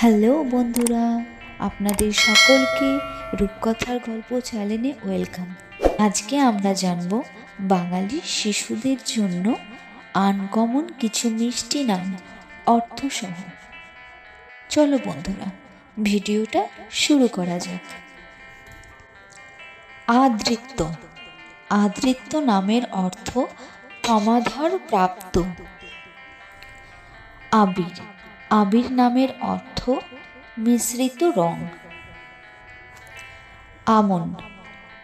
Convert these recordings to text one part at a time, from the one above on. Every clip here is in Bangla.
হ্যালো বন্ধুরা, আপনাদের সকলকে রূপকথার গল্প চ্যানেলে ওয়েলকাম। আজকে আমরা জানব বাঙালি শিশুদের জন্য আনকমন কিছু মিষ্টি নাম অর্থসহ। চলো বন্ধুরা, ভিডিওটা শুরু করা যাক। আদৃত্য। আদৃত্য নামের অর্থ সমাধর প্রাপ্ত। আবির। আবির নামের অর্থ মিশ্রিত রং। আমন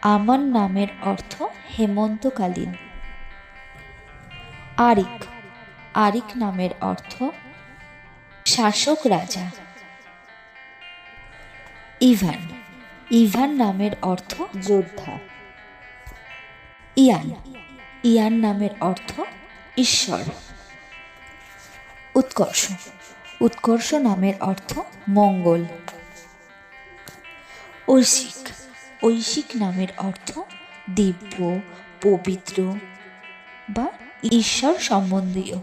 আমন নামের অর্থ হেমন্তকালীন। আরিক আরিক নামের অর্থ শাসক রাজা। ইভান ইভান নামের অর্থ যোদ্ধা। ইয়ান ইয়ান নামের অর্থ ঈশ্বর। উৎকর্ষ উৎকর্ষ নামের অর্থ মঙ্গল। ঐশিক ঐশিক নামের অর্থ দিব্য, পবিত্র বা ঈশ্বর সম্বন্ধীয়।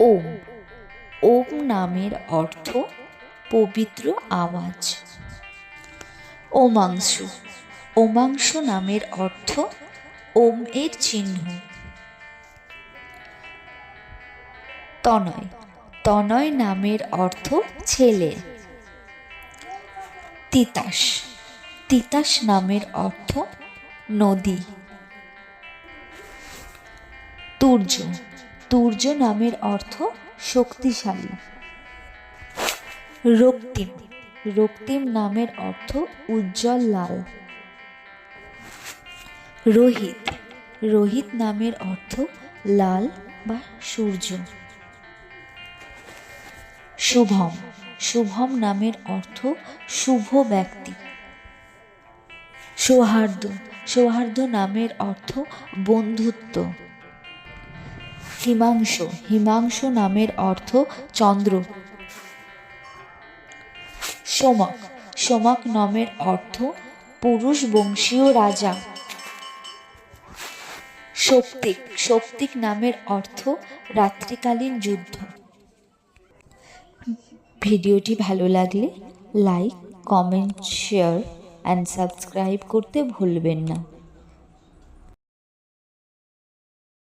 ওম ওম নামের অর্থ পবিত্র আওয়াজ। ওমাংশু ওমাংশ নামের অর্থ ওম এর চিহ্ন। তনয়। তনয় নামের অর্থ ছেলে। তিতাস। তিতাস নামের অর্থ নদী। তুর্য। তুর্য নামের অর্থ শক্তিশালী। রক্তিম। রক্তিম নামের অর্থ উজ্জ্বল লাল। রোহিত। রোহিত নামের অর্থ লাল বা সূর্য। শুভম। শুভম নামের অর্থ শুভ ব্যক্তি। সৌহার্দ্য। সৌহার্দ্য নামের অর্থ বন্ধুত্ব। হিমাংশু। হিমাংশু নামের অর্থ চন্দ্র। সোমক। সোমক নামের অর্থ পুরুষ বংশীয় রাজা। শক্তিক। শক্তিক নামের অর্থ রাত্রিকালীন যুদ্ধ। ভিডিওটি ভালো লাগলে like comment share and subscribe করতে ভুলবেন না।